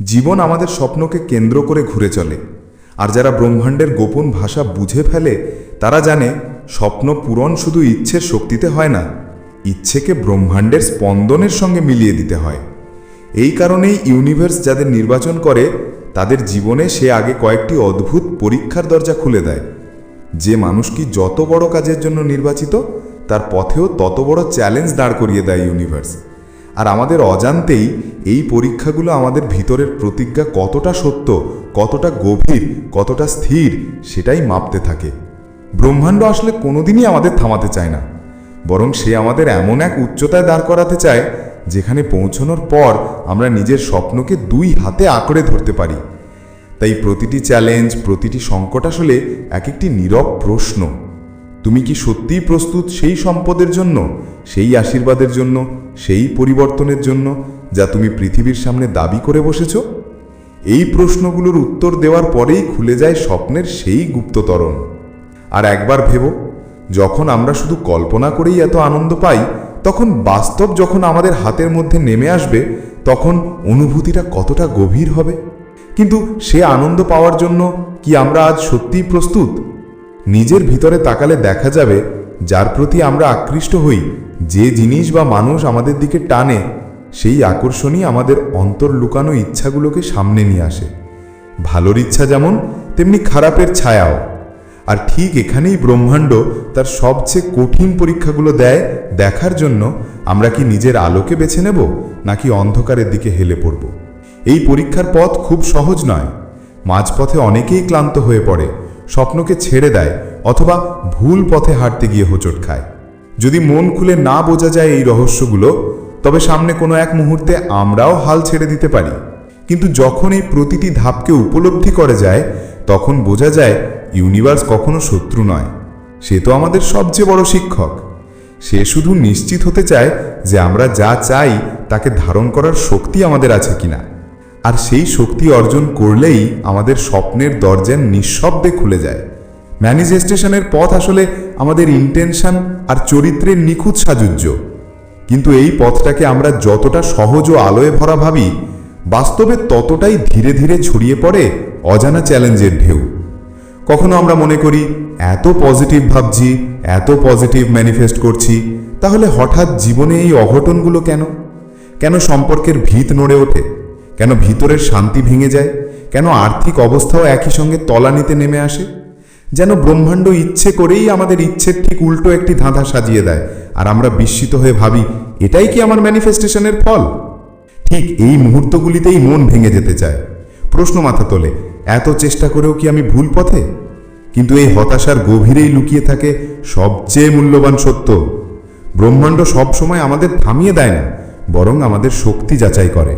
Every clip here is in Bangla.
জীবন আমাদের স্বপ্নকে কেন্দ্র করে ঘুরে চলে। আর যারা ব্রহ্মাণ্ডের গোপন ভাষা বুঝে ফেলে, তারা জানে স্বপ্ন পূরণ শুধু ইচ্ছের শক্তিতে হয় না, ইচ্ছেকে ব্রহ্মাণ্ডের স্পন্দনের সঙ্গে মিলিয়ে দিতে হয়। এই কারণেই ইউনিভার্স যাদের নির্বাচন করে, তাদের জীবনে সে আগে কয়েকটি অদ্ভুত পরীক্ষার দরজা খুলে দেয়। যে মানুষ কি যত বড় কাজের জন্য নির্বাচিত, তার পথেও তত বড় চ্যালেঞ্জ দাঁড় করিয়ে দেয় ইউনিভার্স। আর আমাদের অজান্তেই এই পরীক্ষাগুলো আমাদের ভিতরের প্রতিজ্ঞা কতটা সত্য, কতটা গভীর, কতটা স্থির, সেটাই মাপতে থাকে। ব্রহ্মাণ্ড আসলে কোনোদিনই আমাদের থামাতে চায় না। বরং সে আমাদের এমন এক উচ্চতায় দাঁড় করাতে চায়, যেখানে পৌঁছানোর পর আমরা নিজের স্বপ্নকে দুই হাতে আঁকড়ে ধরতে পারি। তাই প্রতিটি চ্যালেঞ্জ প্রতিটি সংকট আসলে এক একটি নীরব প্রশ্ন। তুমি কি সত্যিই প্রস্তুত সেই সম্পদের জন্য, সেই আশীর্বাদের জন্য, সেই পরিবর্তনের জন্য যা তুমি পৃথিবীর সামনে দাবি করে বসেছ? এই প্রশ্নগুলোর উত্তর দেওয়ার পরেই খুলে যায় স্বপ্নের সেই গুপ্ততরণ। আর একবার ভেবো, যখন আমরা শুধু কল্পনা করেই এত আনন্দ পাই, তখন বাস্তব যখন আমাদের হাতের মধ্যে নেমে আসবে, তখন অনুভূতিটা কতটা গভীর হবে? কিন্তু সে আনন্দ পাওয়ার জন্য কি আমরা আজ সত্যিই প্রস্তুত? নিজের ভিতরে তাকালে দেখা যাবে যার প্রতি আমরা আকৃষ্ট হই। যে জিনিস বা মানুষ আমাদের দিকে টানে, সেই আকর্ষণই আমাদের অন্তর লুকানো ইচ্ছাগুলোকে সামনে নিয়ে আসে। ভালোর ইচ্ছা যেমন, তেমনি খারাপের ছায়াও। আর ঠিক এখানেই ব্রহ্মাণ্ড তার সবচেয়ে কঠিন পরীক্ষাগুলো দেয় দেখার জন্য আমরা কি নিজের আলোকে বেছে নেব, নাকি অন্ধকারের দিকে হেলে পড়ব? এই পরীক্ষার পথ খুব সহজ নয়। মাঝপথে অনেকেই ক্লান্ত হয়ে পড়ে। স্বপ্নকে ছেড়ে দেয় অথবা ভুল পথে হাঁটতে গিয়ে হোঁচট খায়। যদি মন খুলে না বোঝা যায় এই রহস্যগুলো, তবে সামনে কোনো এক মুহূর্তে আমরাও হাল ছেড়ে দিতে পারি। কিন্তু যখন এই প্রতিটি ধাপকে উপলব্ধি করে যায়, তখন বোঝা যায় ইউনিভার্স কখনো শত্রু নয়। সে তো আমাদের সবচেয়ে বড় শিক্ষক। সে শুধু নিশ্চিত হতে চায় যে আমরা যা চাই তাকে ধারণ করার শক্তি আমাদের আছে কিনা। আর সেই শক্তি অর্জন করলেই আমাদের স্বপ্নের দরজা নিঃশব্দে খুলে যায়। ম্যানিফেস্টেশনের পথ আসলে আমাদের ইন্টেনশন আর চরিত্রের নিখুঁত সাজুজ্য কিন্তু এই পথটাকে আমরা যতটা সহজ ও আলোয় ভরা ভাবি, বাস্তবে ততটাই ধীরে ধীরে ছড়িয়ে পড়ে অজানা চ্যালেঞ্জের ঢেউ। কখনো আমরা মনে করি, এত পজিটিভ ভাবছি, এত পজিটিভ ম্যানিফেস্ট করছি, তাহলে হঠাৎ জীবনে এই অঘটনগুলো কেন? কেন সম্পর্কের ভিত নড়ে ওঠে? কেন ভিতরের শান্তি ভেঙে যায়? কেন আর্থিক অবস্থাও একই সঙ্গে তলানিতে নেমে আসে? যেন ব্রহ্মাণ্ড ইচ্ছে করেই আমাদের ইচ্ছের ঠিক উল্টো একটি ধাঁধা সাজিয়ে দেয়। আর আমরা বিস্মিত হয়ে ভাবি, এটাই কি আমার ম্যানিফেস্টেশনের ফল? ঠিক এই মুহূর্তগুলিতেই মন ভেঙে যেতে চায়। প্রশ্ন মাথা তোলে, এত চেষ্টা করেও কি আমি ভুল পথে? কিন্তু এই হতাশার গভীরেই লুকিয়ে থাকে সবচেয়ে মূল্যবান সত্য। ব্রহ্মাণ্ড সবসময় আমাদের থামিয়ে দেয় না, বরং আমাদের শক্তি যাচাই করে।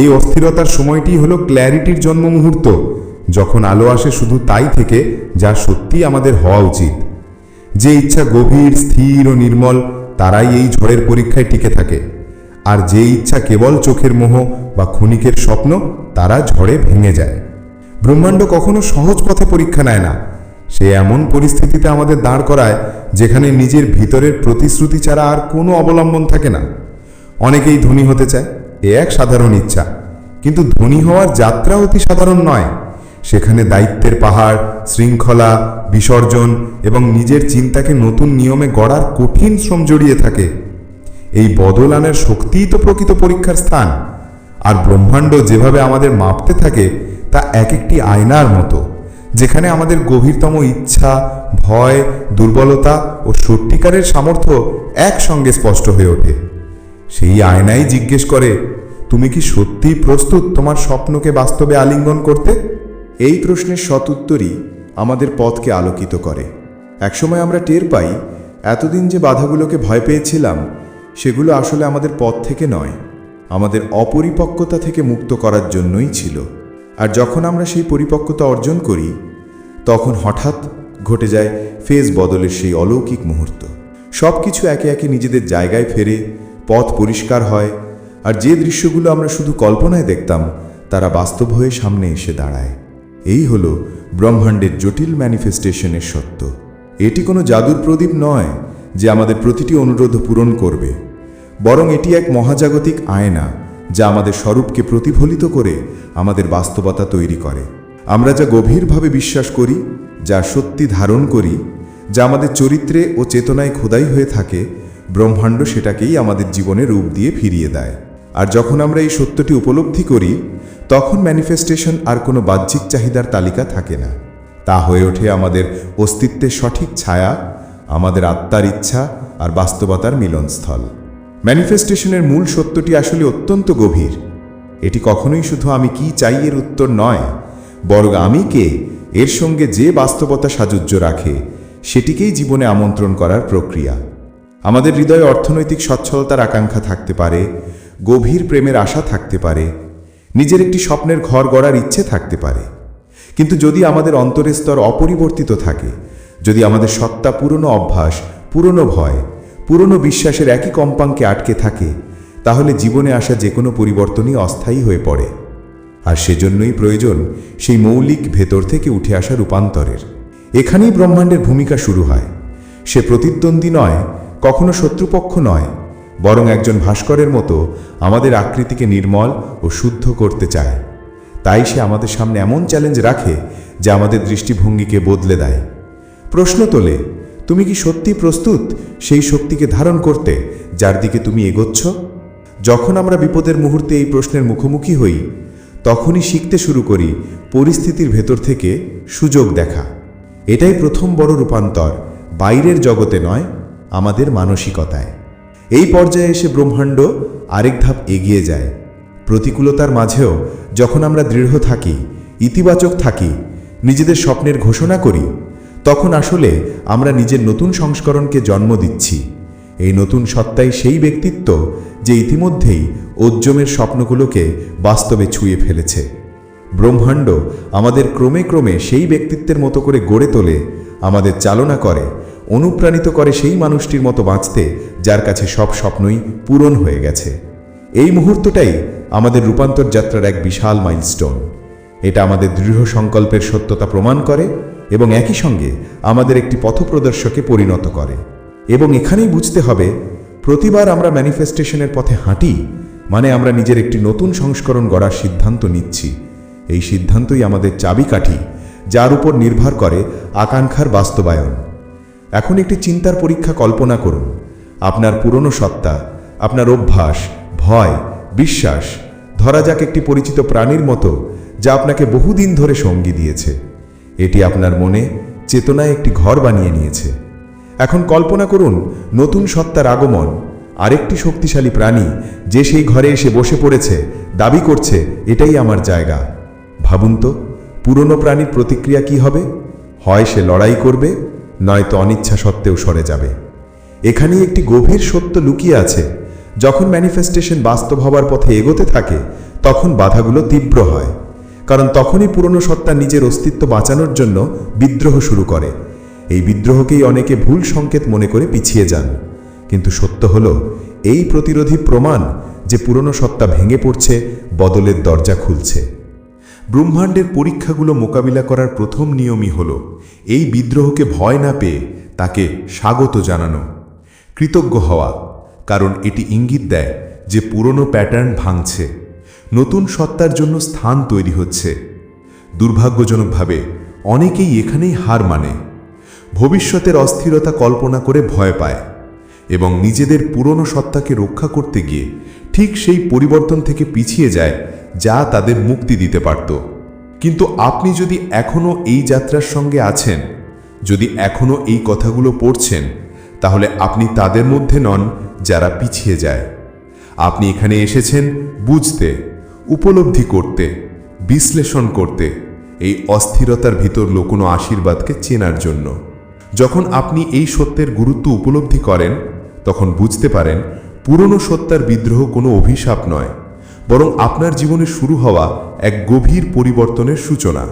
এই অস্থিরতার সময়টি হলো ক্ল্যারিটির জন্ম মুহূর্ত যখন আলো আসে শুধু তাই থেকে যা সত্যি আমাদের হওয়া উচিত। যে ইচ্ছা গভীর, স্থির ও নির্মল, তারাই এই ঝড়ের পরীক্ষায় টিকে থাকে। আর যে ইচ্ছা কেবল চোখের মোহ বা ক্ষণিকের স্বপ্ন, তারা ঝড়ে ভেঙে যায়। ব্রহ্মাণ্ড কখনো সহজ পথে পরীক্ষা নেয় না। সে এমন পরিস্থিতিতে আমাদের দাঁড় করায়, যেখানে নিজের ভিতরের প্রতিশ্রুতি ছাড়া আর কোনো অবলম্বন থাকে না। অনেকেই ধনী হতে চায় এ এক সাধারণ ইচ্ছা। কিন্তু ধনী হওয়ার যাত্রা অতি সাধারণ নয়। সেখানে দায়িত্বের পাহাড়, শৃঙ্খলা, বিসর্জন এবং নিজের চিন্তাকে নতুন নিয়মে গড়ার কঠিন শ্রম জড়িয়ে থাকে। এই বদল আনার শক্তিই তো প্রকৃত পরীক্ষার স্থান। আর ব্রহ্মাণ্ড যেভাবে আমাদের মাপতে থাকে, তা এক একটি আয়নার মতো, যেখানে আমাদের গভীরতম ইচ্ছা, ভয়, দুর্বলতা ও সত্যিকারের সামর্থ্য একসঙ্গে স্পষ্ট হয়ে ওঠে। সেই আয়নাই জিজ্ঞেস করে, তুমি কি সত্যিই প্রস্তুত তোমার স্বপ্নকে বাস্তবে আলিঙ্গন করতে? এই প্রশ্নের সতুত্তরই আমাদের পথকে আলোকিত করে। একসময় আমরা টের পাই, এতদিন যে বাধাগুলোকে ভয় পেয়েছিলাম, সেগুলো আসলে আমাদের পথ থেকে নয়, আমাদের অপরিপক্কতা থেকে মুক্ত করার জন্যই ছিল। আর যখন আমরা সেই পরিপক্কতা অর্জন করি, তখন হঠাৎ ঘটে যায় ফেজ বদলের সেই অলৌকিক মুহূর্ত। সব কিছু একে একে নিজেদের জায়গায় ফেরে পথ পরিষ্কার হয়, আর যে দৃশ্যগুলো আমরা শুধু কল্পনায় দেখতাম, তারা বাস্তব হয়ে সামনে এসে দাঁড়ায়। এই হল ব্রহ্মাণ্ডের জটিল ম্যানিফেস্টেশনের সত্য। এটি কোনো জাদুর প্রদীপ নয় যে আমাদের প্রতিটি অনুরোধ পূরণ করবে। বরং এটি এক মহাজাগতিক আয়না যা আমাদের স্বরূপকে প্রতিফলিত করে আমাদের বাস্তবতা তৈরি করে। আমরা যা গভীরভাবে বিশ্বাস করি, যা সত্যি ধারণ করি, যা আমাদের চরিত্রে ও চেতনায় খোদাই হয়ে থাকে ব্রহ্মাণ্ড সেটাকেই আমাদের জীবনে রূপ দিয়ে ফিরিয়ে দেয়। আর যখন আমরা এই সত্যটি উপলব্ধি করি, তখন ম্যানিফেস্টেশন আর কোনো বাহ্যিক চাহিদার তালিকা থাকে না। তা হয়ে ওঠে আমাদের অস্তিত্বের সঠিক ছায়া, আমাদের আত্মার ইচ্ছা আর বাস্তবতার মিলনস্থল। ম্যানিফেস্টেশনের মূল সত্যটি আসলে অত্যন্ত গভীর। এটি কখনোই শুধু আমি কি চাই এর উত্তর নয়, বরং আমি কে, এর সঙ্গে যে বাস্তবতা সাযুজ্য রাখে, সেটিকেই জীবনে আমন্ত্রণ করার প্রক্রিয়া। আমাদের হৃদয়ে অর্থনৈতিক সচ্ছলতার আকাঙ্ক্ষা থাকতে পারে, গভীর প্রেমের আশা থাকতে পারে, নিজের একটি স্বপ্নের ঘর গড়ার ইচ্ছে থাকতে পারে। কিন্তু যদি আমাদের অন্তরের স্তর অপরিবর্তিত থাকে, যদি আমাদের সত্তা পুরনো অভ্যাস, পুরনো ভয়, পুরনো বিশ্বাসের একই কম্পাঙ্কে আটকে থাকে, তাহলে জীবনে আসা যে কোনো পরিবর্তনই অস্থায়ী হয়ে পড়ে। আর সেজন্যই প্রয়োজন সেই মৌলিক ভেতর থেকে উঠে আসা রূপান্তরের। এখানেই ব্রহ্মাণ্ডের ভূমিকা শুরু হয়। সে প্রতিদ্বন্দ্বী নয় কখনো শত্রুপক্ষ নয়, বরং একজন ভাস্করের মতো আমাদের আকৃতিকে নির্মল ও শুদ্ধ করতে চায়। তাই সে আমাদের সামনে এমন চ্যালেঞ্জ রাখে যা আমাদের দৃষ্টিভঙ্গিকে বদলে দেয়। প্রশ্ন তোলে, তুমি কি সত্যি প্রস্তুত সেই শক্তিকে ধারণ করতে যার দিকে তুমি এগোচ্ছ? যখন আমরা বিপদের মুহূর্তে এই প্রশ্নের মুখোমুখি হই, তখনই শিখতে শুরু করি পরিস্থিতির ভেতর থেকে সুযোগ দেখা। এটাই প্রথম বড় রূপান্তর, বাইরের জগতে নয় আমাদের মানসিকতায়। এই পর্যায়ে এসে ব্রহ্মাণ্ড আরেক ধাপ এগিয়ে যায়। প্রতিকূলতার মাঝেও যখন আমরা দৃঢ় থাকি, ইতিবাচক থাকি, নিজেদের স্বপ্নের ঘোষণা করি, তখন আসলে আমরা নিজের নতুন সংস্করণকে জন্ম দিচ্ছি। এই নতুন সত্তাই সেই ব্যক্তিত্ব যে ইতিমধ্যেই উদ্যমের স্বপ্নগুলোকে বাস্তবে ছুঁয়ে ফেলেছে। ব্রহ্মাণ্ড আমাদের ক্রমে ক্রমে সেই ব্যক্তিত্বের মতো করে গড়ে তোলে, আমাদের চালনা করে অনুপ্রাণিত করে সেই মানুষটির মতো বাঁচতে, যার কাছে সব স্বপ্নই পূরণ হয়ে গেছে। এই মুহূর্তটাই আমাদের রূপান্তর যাত্রার এক বিশাল মাইলস্টোন। এটা আমাদের দৃঢ় সংকল্পের সত্যতা প্রমাণ করে এবং একই সঙ্গে আমাদের একটি পথপ্রদর্শকে পরিণত করে। এবং এখানেই বুঝতে হবে, প্রতিবার আমরা ম্যানিফেস্টেশনের পথে হাঁটি মানে আমরা নিজের একটি নতুন সংস্করণ গড়ার সিদ্ধান্ত নিচ্ছি। এই সিদ্ধান্তই আমাদের চাবিকাঠি, যার উপর নির্ভর করে আকাঙ্ক্ষার বাস্তবায়ন। এখন একটি চিন্তার পরীক্ষা কল্পনা করুন। আপনার পুরনো সত্তা, আপনার অভ্যাস, ভয়, বিশ্বাস, ধরা যাক একটি পরিচিত প্রাণীর মতো, যা আপনাকে বহুদিন ধরে সঙ্গী দিয়েছে। এটি আপনার মনে চেতনায় একটি ঘর বানিয়ে নিয়েছে। এখন কল্পনা করুন, নতুন সত্তার আগমন, আরেকটি শক্তিশালী প্রাণী যে সেই ঘরে এসে বসে পড়েছে, দাবি করছে, এটাই আমার জায়গা। ভাবুন তো, পুরনো প্রাণীর প্রতিক্রিয়া কি হবে? হয় সে লড়াই করবে নয়তো অনিচ্ছা সত্ত্বেও সরে যাবে। এখানেই একটি গভীর সত্য লুকিয়ে আছে। যখন ম্যানিফেস্টেশন বাস্তব হবার পথে এগোতে থাকে, তখন বাধাগুলো তীব্র হয়। কারণ তখনই পুরনো সত্তা নিজের অস্তিত্ব বাঁচানোর জন্য বিদ্রোহ শুরু করে। এই বিদ্রোহকেই অনেকে ভুল সংকেত মনে করে পিছিয়ে যান। কিন্তু সত্য হল, এই প্রতিরোধী প্রমাণ যে পুরনো সত্তা ভেঙে পড়ছে, বদলের দরজা খুলছে। ব্রহ্মাণ্ডের পরীক্ষাগুলো মোকাবিলা করার প্রথম নিয়মই হল, এই বিদ্রোহকে ভয় না পেয়ে তাকে স্বাগত জানানো। কৃতজ্ঞ হওয়া, কারণ এটি ইঙ্গিত দেয় যে পুরনো প্যাটার্ন ভাঙছে, নতুন সত্তার জন্য স্থান তৈরি হচ্ছে। দুর্ভাগ্যজনকভাবে, অনেকেই এখানেই হার মানে ভবিষ্যতের অস্থিরতা কল্পনা করে ভয় পায় এবং নিজেদের পুরনো সত্তাকে রক্ষা করতে গিয়ে ঠিক সেই পরিবর্তন থেকে পিছিয়ে যায় যা তাদের মুক্তি দিতে পারত। কিন্তু আপনি যদি এখনও এই যাত্রার সঙ্গে আছেন, যদি এখনও এই কথাগুলো পড়ছেন, তাহলে আপনি তাদের মধ্যে নন যারা পিছিয়ে যায়। আপনি এখানে এসেছেন বুঝতে, উপলব্ধি করতে, বিশ্লেষণ করতে, এই অস্থিরতার ভিতর লোকনো আশীর্বাদকে চেনার জন্য। যখন আপনি এই সত্যের গুরুত্ব উপলব্ধি করেন, তখন বুঝতে পারেন, পুরনো সত্তার বিদ্রোহ কোনো অভিশাপ নয়। বরং আপনার জীবনে শুরু হওয়া এক গভীর পরিবর্তনের সূচনা।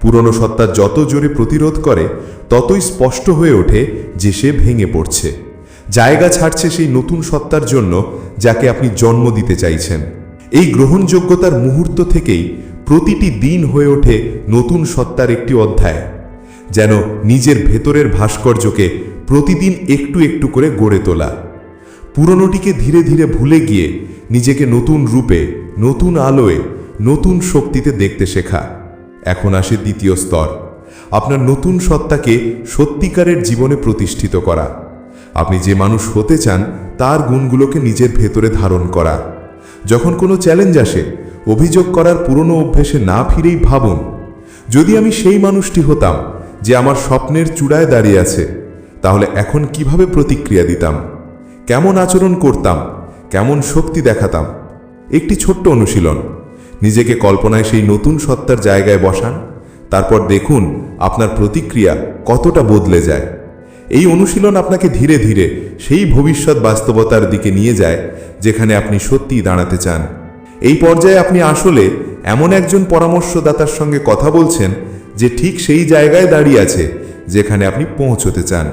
পুরনো সত্তা যত জোরে প্রতিরোধ করে, ততই স্পষ্ট হয়ে ওঠে যে সে ভেঙে পড়ছে। জায়গা ছাড়ছে সেই নতুন সত্তার জন্য যাকে আপনি জন্ম দিতে চাইছেন। এই গ্রহণযোগ্যতার মুহূর্ত থেকেই প্রতিটি দিন হয়ে ওঠে নতুন সত্তার একটি অধ্যায়, যেন নিজের ভেতরের ভাস্কর্যকে প্রতিদিন একটু একটু করে গড়ে তোলা। পুরনোটিকে ধীরে ধীরে ভুলে গিয়ে নিজেকে নতুন রূপে, নতুন আলোয়, নতুন শক্তিতে দেখতে শেখা। এখন আসে দ্বিতীয় স্তর। আপনার নতুন সত্তাকে সত্যিকারের জীবনে প্রতিষ্ঠিত করা। আপনি যে মানুষ হতে চান, তার গুণগুলোকে নিজের ভেতরে ধারণ করা। যখন কোনো চ্যালেঞ্জ আসে, অভিযোগ করার পুরনো অভ্যেসে না ফিরেই ভাবুন, যদি আমি সেই মানুষটি হতাম যে আমার স্বপ্নের চূড়ায় দাঁড়িয়ে আছে, তাহলে এখন কীভাবে প্রতিক্রিয়া দিতাম? কেমন আচরণ করতাম? কেমন শক্তি দেখাতাম, একটি ছোট্ট অনুশীলন। নিজেকে কল্পনায় সেই নতুন সত্তার জায়গায় বসান, তারপর দেখুন আপনার প্রতিক্রিয়া কতটা বদলে যায়। এই অনুশীলন আপনাকে ধীরে ধীরে সেই ভবিষ্যৎ বাস্তবতার দিকে নিয়ে যায়, যেখানে আপনি সত্যিই দাঁড়াতে চান। এই পর্যায়ে আপনি আসলে এমন একজন পরামর্শদাতার সঙ্গে কথা বলছেন, যে ঠিক সেই জায়গায় দাঁড়িয়ে আছে, যেখানে আপনি পৌঁছতে চান।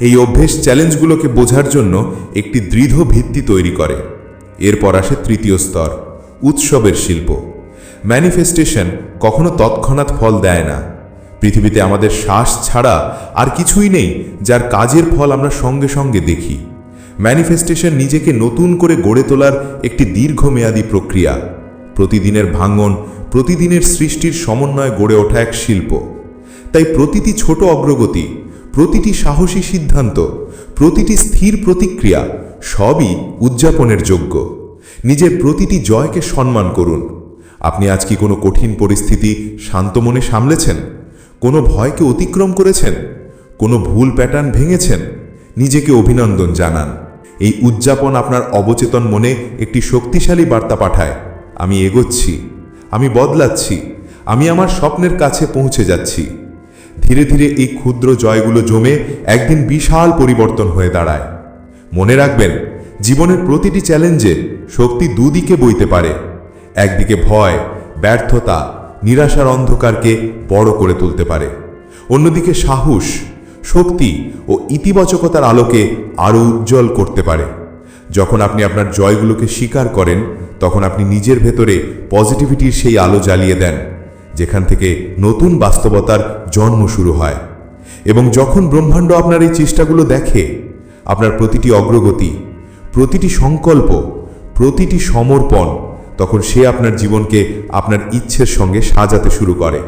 এই অভ্যেস চ্যালেঞ্জগুলোকে বোঝার জন্য একটি দৃঢ় ভিত্তি তৈরি করে। এরপর আসে তৃতীয় স্তর, উৎসবের শিল্প। ম্যানিফেস্টেশন কখনো তৎক্ষণাৎ ফল দেয় না। পৃথিবীতে আমাদের শ্বাস ছাড়া আর কিছুই নেই যার কাজের ফল আমরা সঙ্গে সঙ্গে দেখি। ম্যানিফেস্টেশন নিজেকে নতুন করে গড়ে তোলার একটি দীর্ঘমেয়াদী প্রক্রিয়া। প্রতিদিনের ভাঙন, প্রতিদিনের সৃষ্টির সমন্বয়ে গড়ে ওঠা এক শিল্প। তাই প্রতিটি ছোট অগ্রগতি প্রতিটি সাহসী সিদ্ধান্ত, প্রতিটি স্থির প্রতিক্রিয়া সবই উদযাপনের যোগ্য। নিজের প্রতিটি জয়কে সম্মান করুন। আপনি আজ কি কোনো কঠিন পরিস্থিতি শান্ত মনে সামলেছেন? কোনো ভয়কে অতিক্রম করেছেন? কোনো ভুল প্যাটার্ন ভেঙেছেন? নিজেকে অভিনন্দন জানান। এই উদযাপন আপনার অবচেতন মনে একটি শক্তিশালী বার্তা পাঠায়। আমি এগোচ্ছি, আমি বদলাচ্ছি, আমি আমার স্বপ্নের কাছে পৌঁছে যাচ্ছি। ধীরে ধীরে এই ক্ষুদ্র জয়গুলো জমে একদিন বিশাল পরিবর্তন হয়ে দাঁড়ায়। মনে রাখবেন, জীবনের প্রতিটি চ্যালেঞ্জে শক্তি দুদিকে বইতে পারে। একদিকে ভয়, ব্যর্থতা, নিরাশার অন্ধকারকে বড় করে তুলতে পারে। অন্যদিকে সাহস, শক্তি ও ইতিবাচকতার আলোকে আরও উজ্জ্বল করতে পারে। যখন আপনি আপনার জয়গুলোকে স্বীকার করেন, তখন আপনি নিজের ভেতরে পজিটিভিটির সেই আলো জ্বালিয়ে দেন। যেখান থেকে নতুন বাস্তবতার জন্ম শুরু হয়। এবং যখন ব্রহ্মাণ্ড আপনার এই চেষ্টাগুলো দেখে, আপনার প্রতিটি অগ্রগতি, প্রতিটি সংকল্প, প্রতিটি সমর্পণ, তখন সে আপনার জীবনকে আপনার ইচ্ছের সঙ্গে সাজাতে শুরু করে।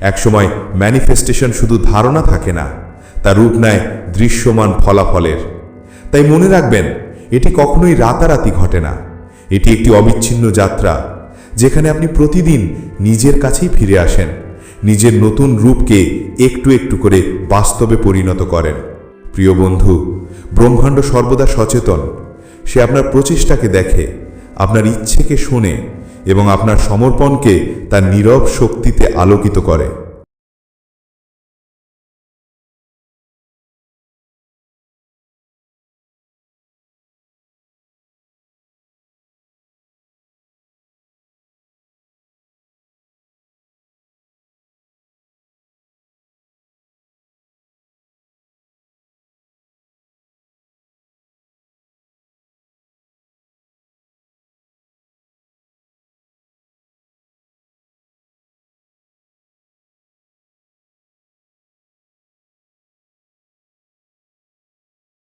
একসময় ম্যানিফেস্টেশন শুধু ধারণা থাকে না, তা রূপ নেয় দৃশ্যমান ফলাফলের। তাই মনে রাখবেন, এটি কখনোই রাতারাতি ঘটে না। এটি একটি অবিচ্ছিন্ন যাত্রা যেখানে আপনি প্রতিদিন নিজের কাছেই ফিরে আসেন, নিজের নতুন রূপকে একটু একটু করে বাস্তবে পরিণত করেন। প্রিয় বন্ধু, ব্রহ্মাণ্ড সর্বদা সচেতন। সে আপনার প্রচেষ্টাকে দেখে, আপনার ইচ্ছেকে শুনে এবং আপনার সমর্পণকে তার নীরব শক্তিতে আলোকিত করে।